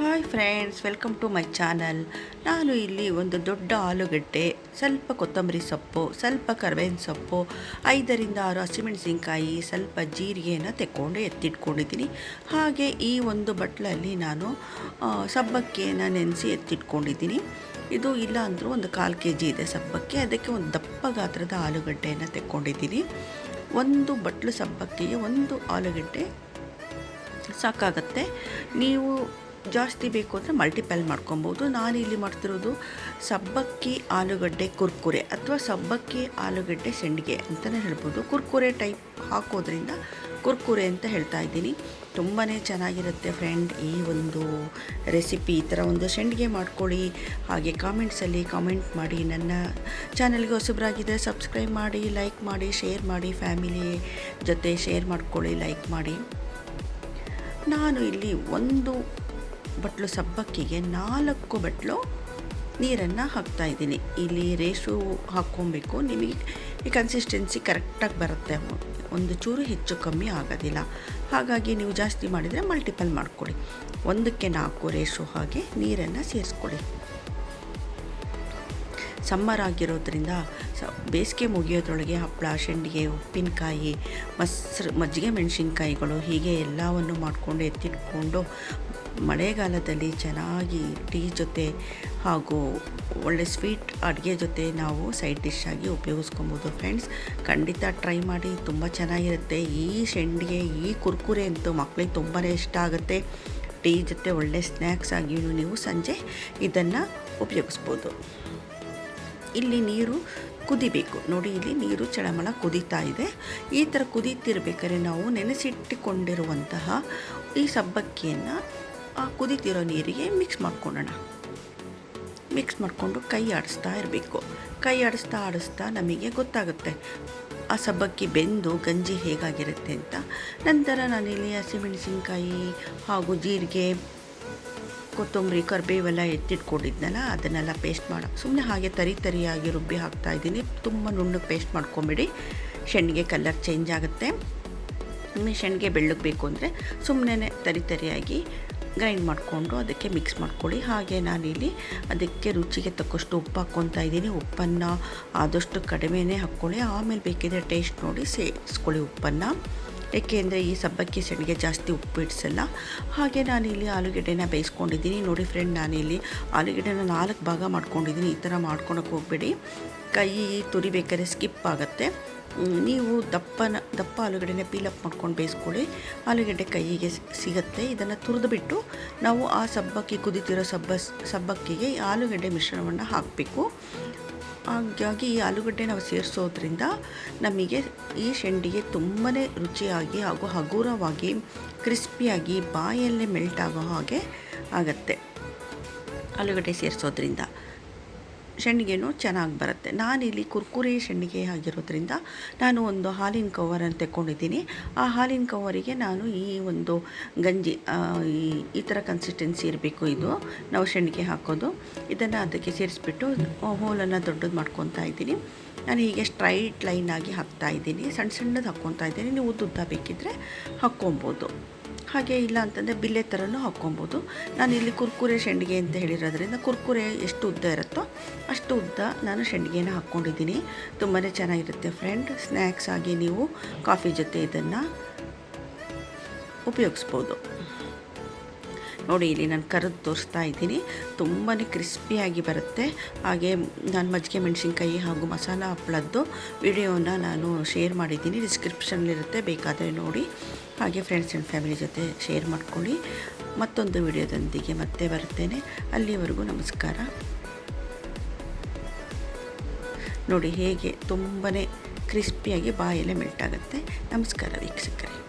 Hi friends welcome to my channel ನಾನು ಇಲ್ಲಿ ಒಂದು ದೊಡ್ಡ ಆಲೂಗಡ್ಡೆ, ಸ್ವಲ್ಪ ಕೊತ್ತಂಬರಿ ಸೊಪ್ಪು, ಸ್ವಲ್ಪ ಕರ್ಬೇವಿನ ಸೊಪ್ಪು, ಐದರಿಂದ ಆರು ಹಸಿಮೆಣಸಿನ್ಕಾಯಿ, ಸ್ವಲ್ಪ ಜೀರಿಗೆಯನ್ನು ತೆಕ್ಕೊಂಡು ಎತ್ತಿಟ್ಕೊಂಡಿದ್ದೀನಿ. ಹಾಗೆ ಈ ಒಂದು ಬಟ್ಲಲ್ಲಿ ನಾನು ಸಬ್ಬಕ್ಕಿಯನ್ನು ನೆನೆಸಿ ಎತ್ತಿಟ್ಕೊಂಡಿದ್ದೀನಿ. ಇದು ಇಲ್ಲ ಅಂದರೂ ಒಂದು ಕಾಲು ಕೆ ಜಿ ಇದೆ ಸಬ್ಬಕ್ಕಿ. ಅದಕ್ಕೆ ಒಂದು ದಪ್ಪ ಗಾತ್ರದ ಆಲೂಗಡ್ಡೆಯನ್ನು ತೆಕ್ಕೊಂಡಿದ್ದೀನಿ. ಒಂದು ಬಟ್ಲು ಸಬ್ಬಕ್ಕಿಗೆ ಒಂದು ಆಲೂಗಡ್ಡೆ ಸಾಕಾಗತ್ತೆ. ನೀವು ಜಾಸ್ತಿ ಬೇಕು ಅಂದರೆ ಮಲ್ಟಿಪಲ್ ಮಾಡ್ಕೊಬೋದು. ನಾನು ಇಲ್ಲಿ ಮಾಡ್ತಿರೋದು ಸಬ್ಬಕ್ಕಿ, ಆಲೂಗಡ್ಡೆ, ಕುರ್ಕುರೆ ಅಥವಾ ಸಬ್ಬಕ್ಕಿ, ಆಲೂಗಡ್ಡೆ ಸೆಂಡಿಗೆ ಅಂತಲೇ ಹೇಳ್ಬೋದು. ಕುರ್ಕುರೆ ಟೈಪ್ ಹಾಕೋದ್ರಿಂದ ಕುರ್ಕುರೆ ಅಂತ ಹೇಳ್ತಾ ಇದ್ದೀನಿ. ತುಂಬಾ ಚೆನ್ನಾಗಿರುತ್ತೆ ಫ್ರೆಂಡ್ ಈ ಒಂದು ರೆಸಿಪಿ ಈ ಥರ ಒಂದು ಸೆಂಡಿಗೆ ಮಾಡ್ಕೊಳ್ಳಿ. ಹಾಗೆ ಕಾಮೆಂಟ್ಸಲ್ಲಿ ಕಾಮೆಂಟ್ ಮಾಡಿ. ನನ್ನ ಚಾನಲ್ಗೆ ಹೊಸಬ್ರಾಗಿದೆ ಸಬ್ಸ್ಕ್ರೈಬ್ ಮಾಡಿ ಲೈಕ್ ಮಾಡಿ ಶೇರ್ ಮಾಡಿ ಫ್ಯಾಮಿಲಿ ಜೊತೆ ಶೇರ್ ಮಾಡ್ಕೊಳ್ಳಿ ಲೈಕ್ ಮಾಡಿ. ನಾನು ಇಲ್ಲಿ ಒಂದು ಬಟ್ಲು ಸಬ್ಬಕ್ಕಿಗೆ ನಾಲ್ಕು ಬಟ್ಲು ನೀರನ್ನು ಹಾಕ್ತಾ ಇದ್ದೀನಿ. ಇಲ್ಲಿ ರೇಷು ಹಾಕ್ಕೊಬೇಕು. ನಿಮಗೆ ಈ ಕನ್ಸಿಸ್ಟೆನ್ಸಿ ಕರೆಕ್ಟಾಗಿ ಬರುತ್ತೆ. ಒಂದು ಚೂರು ಹೆಚ್ಚು ಕಮ್ಮಿ ಆಗೋದಿಲ್ಲ. ಹಾಗಾಗಿ ನೀವು ಜಾಸ್ತಿ ಮಾಡಿದರೆ ಮಲ್ಟಿಪಲ್ ಮಾಡಿಕೊಡಿ ಒಂದಕ್ಕೆ ನಾಲ್ಕು ರೇಷು ಹಾಗೆ ನೀರನ್ನು ಸೇರಿಸ್ಕೊಳ್ಳಿ. ಸಮ್ಮರ್ ಆಗಿರೋದ್ರಿಂದ ಸ, ಬೇಸಿಗೆ ಮುಗಿಯೋದ್ರೊಳಗೆ ಹಪ್ಪಳ, ಶೆಂಡಿಗೆ, ಉಪ್ಪಿನಕಾಯಿ, ಮೊಸರು, ಮಜ್ಜಿಗೆ ಮೆಣಸಿನ್ಕಾಯಿಗಳು ಹೀಗೆ ಎಲ್ಲವನ್ನು ಮಾಡಿಕೊಂಡು ಎತ್ತಿಟ್ಕೊಂಡು ಮಳೆಗಾಲದಲ್ಲಿ ಚೆನ್ನಾಗಿ ಟೀ ಜೊತೆ ಹಾಗೂ ಒಳ್ಳೆ ಸ್ವೀಟ್ ಅಡುಗೆ ಜೊತೆ ನಾವು ಸೈಡ್ ಡಿಶ್ ಆಗಿ ಉಪಯೋಗಿಸ್ಕೊಬೋದು ಫ್ರೆಂಡ್ಸ್. ಖಂಡಿತ ಟ್ರೈ ಮಾಡಿ, ತುಂಬ ಚೆನ್ನಾಗಿರುತ್ತೆ. ಈ ಶೆಂಡಿಗೆ, ಈ ಕುರ್ಕುರೆ ಅಂತೂ ಮಕ್ಕಳಿಗೆ ತುಂಬಾ ಇಷ್ಟ ಆಗುತ್ತೆ. ಟೀ ಜೊತೆ ಒಳ್ಳೆ ಸ್ನ್ಯಾಕ್ಸ್ ಆಗಿಯೂ ನೀವು ಸಂಜೆ ಇದನ್ನು ಉಪಯೋಗಿಸ್ಬೋದು. ಇಲ್ಲಿ ನೀರು ಕುದಿಬೇಕು. ನೋಡಿ, ಇಲ್ಲಿ ನೀರು ಚಳಮಳ ಕುದೀತಾ ಇದೆ. ಈ ಥರ ಕುದೀತಿರ್ಬೇಕಾದ್ರೆ ನಾವು ನೆನೆಸಿಟ್ಟುಕೊಂಡಿರುವಂತಹ ಈ ಸಬ್ಬಕ್ಕಿಯನ್ನು ಆ ಕುದೀತಿರೋ ನೀರಿಗೆ ಮಿಕ್ಸ್ ಮಾಡ್ಕೊಳ್ಳೋಣ ಮಿಕ್ಸ್ ಮಾಡಿಕೊಂಡು ಕೈ ಆಡಿಸ್ತಾ ಇರಬೇಕು. ಕೈ ಆಡಿಸ್ತಾ ಆಡಿಸ್ತಾ ನಮಗೆ ಗೊತ್ತಾಗುತ್ತೆ. ಆ ಸಬ್ಬಕ್ಕಿ ಬೆಂದು ಗಂಜಿ ಹೇಗಾಗಿರುತ್ತೆ ಅಂತ. ನಂತರ ನಾನಿಲ್ಲಿ ಹಸಿಮೆಣಸಿನ್ಕಾಯಿ ಹಾಗೂ ಜೀರಿಗೆ, ಕೊತ್ತಂಬರಿ, ಕರಿಬೇವೆಲ್ಲ ಎತ್ತಿಟ್ಕೊಂಡಿದ್ನಲ್ಲ, ಅದನ್ನೆಲ್ಲ ಪೇಸ್ಟ್ ಮಾಡ. ಸುಮ್ಮನೆ ಹಾಗೆ ತರಿ ತರಿಯಾಗಿ ರುಬ್ಬಿ ಹಾಕ್ತಾ ಇದ್ದೀನಿ. ತುಂಬ ನುಣ್ಣಗೆ ಪೇಸ್ಟ್ ಮಾಡ್ಕೊಂಬಿಡಿ. ಶೆಣ್ಣಿಗೆ ಕಲರ್ ಚೇಂಜ್ ಆಗುತ್ತೆ. ಇನ್ನು ಶೆಣ್ಣಿಗೆ ಬೆಳ್ಳಗೆ ಬೇಕು ಅಂದರೆ ಸುಮ್ಮನೆ ತರಿ ತರಿಯಾಗಿ ಗ್ರೈಂಡ್ ಮಾಡಿಕೊಂಡು ಅದಕ್ಕೆ ಮಿಕ್ಸ್ ಮಾಡ್ಕೊಳ್ಳಿ. ಹಾಗೆ ನಾನಿಲ್ಲಿ ಅದಕ್ಕೆ ರುಚಿಗೆ ತಕ್ಕಷ್ಟು ಉಪ್ಪು ಹಾಕ್ಕೊತಾ ಇದ್ದೀನಿ. ಉಪ್ಪನ್ನು ಆದಷ್ಟು ಕಡಿಮೆನೇ ಹಾಕ್ಕೊಳ್ಳಿ. ಆಮೇಲೆ ಬೇಕಿದ್ರೆ ಟೇಸ್ಟ್ ನೋಡಿ ಸೇರಿಸ್ಕೊಳ್ಳಿ ಉಪ್ಪನ್ನು. ಏಕೆಂದರೆ ಈ ಸಬ್ಬಕ್ಕಿ ಸಂಡಿಗೆ ಜಾಸ್ತಿ ಉಪ್ಪು ಇಡಿಸಲ್ಲ. ಹಾಗೆ ನಾನಿಲ್ಲಿ ಆಲೂಗೆಡ್ಡೆನ ಬೇಯಿಸ್ಕೊಂಡಿದ್ದೀನಿ. ನೋಡಿ ಫ್ರೆಂಡ್ ನಾನಿಲ್ಲಿ ಆಲೂಗೆಡ್ಡೆನ ನಾಲ್ಕು ಭಾಗ ಮಾಡ್ಕೊಂಡಿದ್ದೀನಿ. ಈ ಥರ ಮಾಡ್ಕೊಳಕ್ಕೆ ಹೋಗ್ಬೇಡಿ. ಕೈ ತುರಿಬೇಕಾದ್ರೆ ಸ್ಕಿಪ್ ಆಗುತ್ತೆ. ನೀವು ದಪ್ಪನ, ದಪ್ಪ ಆಲೂಗಡ್ಡೆನ ಪೀಲಪ್ ಮಾಡ್ಕೊಂಡು ಬೇಯಿಸ್ಕೊಳ್ಳಿ. ಆಲೂಗಡ್ಡೆ ಕೈಗೆ ಸಿಗುತ್ತೆ. ಇದನ್ನು ತುರಿದು ಬಿಟ್ಟು ನಾವು ಆ ಸಬ್ಬಕ್ಕಿ ಕುದಿತಿರೋ ಸಬ್ಬ ಸಬ್ಬಕ್ಕಿಗೆ ಆಲೂಗಡ್ಡೆ ಮಿಶ್ರಣವನ್ನು ಹಾಕಬೇಕು. ಹಾಗಾಗಿ ಈ ಆಲೂಗಡ್ಡೆ ನಾವು ಸೇರಿಸೋದ್ರಿಂದ ನಮಗೆ ಈ ಶೆಂಡಿಗೆ ತುಂಬಾ ರುಚಿಯಾಗಿ ಹಾಗೂ ಹಗುರವಾಗಿ, ಕ್ರಿಸ್ಪಿಯಾಗಿ ಬಾಯಲ್ಲೇ ಮೆಲ್ಟ್ ಆಗೋ ಹಾಗೆ ಆಗುತ್ತೆ. ಆಲೂಗಡ್ಡೆ ಸೇರಿಸೋದ್ರಿಂದ. ಶೆಂಡಿಗೆನೂ ಚೆನ್ನಾಗಿ ಬರುತ್ತೆ. ನಾನಿಲ್ಲಿ ಕುರ್ಕುರೆ ಶೆಂಡಿಗೆ ಆಗಿರೋದ್ರಿಂದ ನಾನು ಒಂದು ಹಾಲಿನ ಕವರನ್ನು ತೆಕ್ಕೊಂಡಿದ್ದೀನಿ. ಆ ಹಾಲಿನ ಕವರಿಗೆ ನಾನು ಈ ಒಂದು ಗಂಜಿ ಈ ಈ ಥರ ಕನ್ಸಿಸ್ಟೆನ್ಸಿ ಇರಬೇಕು ಇದು. ನಾವು ಶೆಂಡಿಗೆ ಹಾಕೋದು. ಇದನ್ನು ಅದಕ್ಕೆ ಸೇರಿಸ್ಬಿಟ್ಟು ಹೋಲನ್ನು ದೊಡ್ಡದು ಮಾಡ್ಕೊತಾ ಇದ್ದೀನಿ. ನಾನು ಹೀಗೆ ಸ್ಟ್ರೈಟ್ ಲೈನಾಗಿ ಹಾಕ್ತಾ ಇದ್ದೀನಿ. ಸಣ್ಣ ಸಣ್ಣದು ಹಾಕ್ಕೊತಾ ಇದ್ದೀನಿ. ನೀವು ಉದ್ದುದ್ದ ಬೇಕಿದ್ದರೆ ಹಾಕ್ಕೊಬೋದು. ಹಾಗೆ ಇಲ್ಲ ಅಂತಂದರೆ ಬಿಲ್ಲೆ ಥರನೂ ಹಾಕ್ಕೊಬೋದು. ನಾನು ಇಲ್ಲಿ ಕುರ್ಕುರೆ ಶೆಂಡಿಗೆ ಅಂತ ಹೇಳಿರೋದ್ರಿಂದ ಕುರ್ಕುರೆ ಎಷ್ಟು ಉದ್ದ ಇರುತ್ತೋ ಅಷ್ಟು ಉದ್ದ ನಾನು ಶೆಂಡಿಗೆನ ಹಾಕ್ಕೊಂಡಿದ್ದೀನಿ. ತುಂಬಾ ಚೆನ್ನಾಗಿರುತ್ತೆ ಫ್ರೆಂಡ್ ಸ್ನ್ಯಾಕ್ಸ್ ಆಗಿ ನೀವು ಕಾಫಿ ಜೊತೆ ಇದನ್ನು ಉಪಯೋಗಿಸ್ಬೋದು. ನೋಡಿ, ಇಲ್ಲಿ ನಾನು ಕರೆದು ತೋರಿಸ್ತಾ ಇದ್ದೀನಿ. ತುಂಬಾ ಕ್ರಿಸ್ಪಿಯಾಗಿ ಬರುತ್ತೆ. ಹಾಗೆ ನಾನು ಮಜ್ಜಿಗೆ ಮೆಣಸಿನ್ಕಾಯಿ ಹಾಗೂ ಮಸಾಲ ಹಪ್ಪಳದ್ದು ವಿಡಿಯೋನ ನಾನು ಶೇರ್ ಮಾಡಿದ್ದೀನಿ. ಡಿಸ್ಕ್ರಿಪ್ಷನ್ಲಿರುತ್ತೆ ಬೇಕಾದರೆ ನೋಡಿ. ಹಾಗೆ ಫ್ರೆಂಡ್ಸ್ ಆ್ಯಂಡ್ ಫ್ಯಾಮಿಲಿ ಜೊತೆ ಶೇರ್ ಮಾಡ್ಕೊಳ್ಳಿ. ಮತ್ತೊಂದು ವಿಡಿಯೋದೊಂದಿಗೆ ಮತ್ತೆ ಬರ್ತೇನೆ ಅಲ್ಲಿವರೆಗೂ ನಮಸ್ಕಾರ. ನೋಡಿ, ಹೇಗೆ ತುಂಬಾ ಕ್ರಿಸ್ಪಿಯಾಗಿ ಬಾಯಲ್ಲೇ ಮೆಲ್ಟ್ ಆಗುತ್ತೆ. ನಮಸ್ಕಾರ ವೀಕ್ಷಕರೇ.